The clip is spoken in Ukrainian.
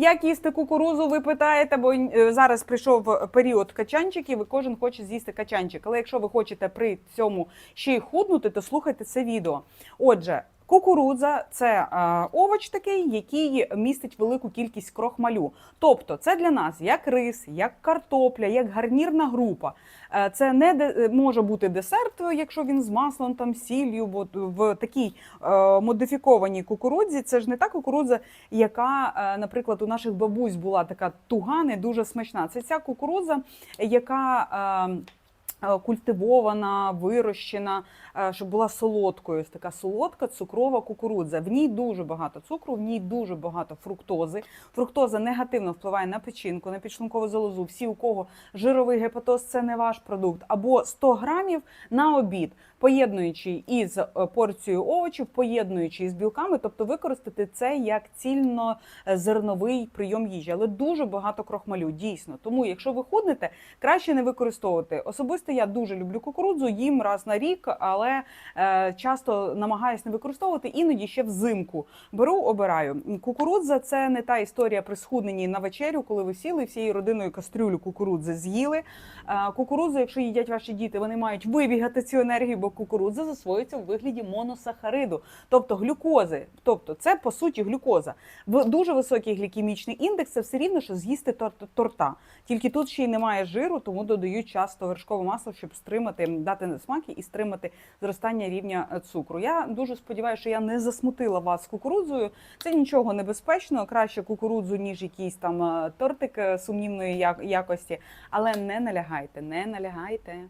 Як їсти кукурузу, ви питаєте, бо е, зараз прийшов період качанчиків, і кожен хоче з'їсти качанчик. Але якщо ви хочете при цьому ще й худнути, то слухайте це відео. Отже. Кукурудза це е, овоч такий, який містить велику кількість крохмалю. Тобто, це для нас як рис, як картопля, як гарнірна група. Е, це не де, е, може бути десерт, якщо він з маслом, там сіллю, бо в такій модифікованій кукурудзі. Це ж не та кукурудза, яка, наприклад, у наших бабусь була така туга, не дуже смачна. Це ця кукурудза, яка. Е, Культивована, вирощена, е, щоб була солодкою. Така солодка цукрова кукурудза. В ній дуже багато цукру, в ній дуже багато фруктози. Фруктоза негативно впливає на печінку, на підшлункову залозу. Всі, у кого жировий гепатоз, це не ваш продукт. Або 100 грамів на обід, поєднуючи із е, порцією овочів, поєднуючи із білками, тобто використати це як цільнозерновий прийом їжі, але дуже багато крохмалю, дійсно. Тому, якщо ви худнете, краще не використовувати. Особисто я дуже люблю кукурудзу, їм раз на рік, але е, часто намагаюся не використовувати, іноді ще взимку. Беру, обираю. Кукурудза це не та історія при схудненні на вечерю, коли ви сіли всією родиною кастрюлю кукурудзи з'їли. Е, Кукурудзу, якщо їдять ваші діти, вони мають вибігати цю енергію, бо кукурудза засвоюється у вигляді моносахариду, тобто глюкози. Тобто, це по суті глюкоза. В дуже високий глікемічний індекс це все рівно, що з'їсти торта. Тільки тут ще й немає жиру, тому додають часто вершкове масло, щоб стримати, дати смаки і стримати зростання рівня е, цукру. Я дуже сподіваюся, що я не засмутила вас кукурудзою. Це нічого небезпечного, краще кукурудзу, ніж якийсь там е, тортик е, сумнівної якості. Але не налягайте, не налягайте.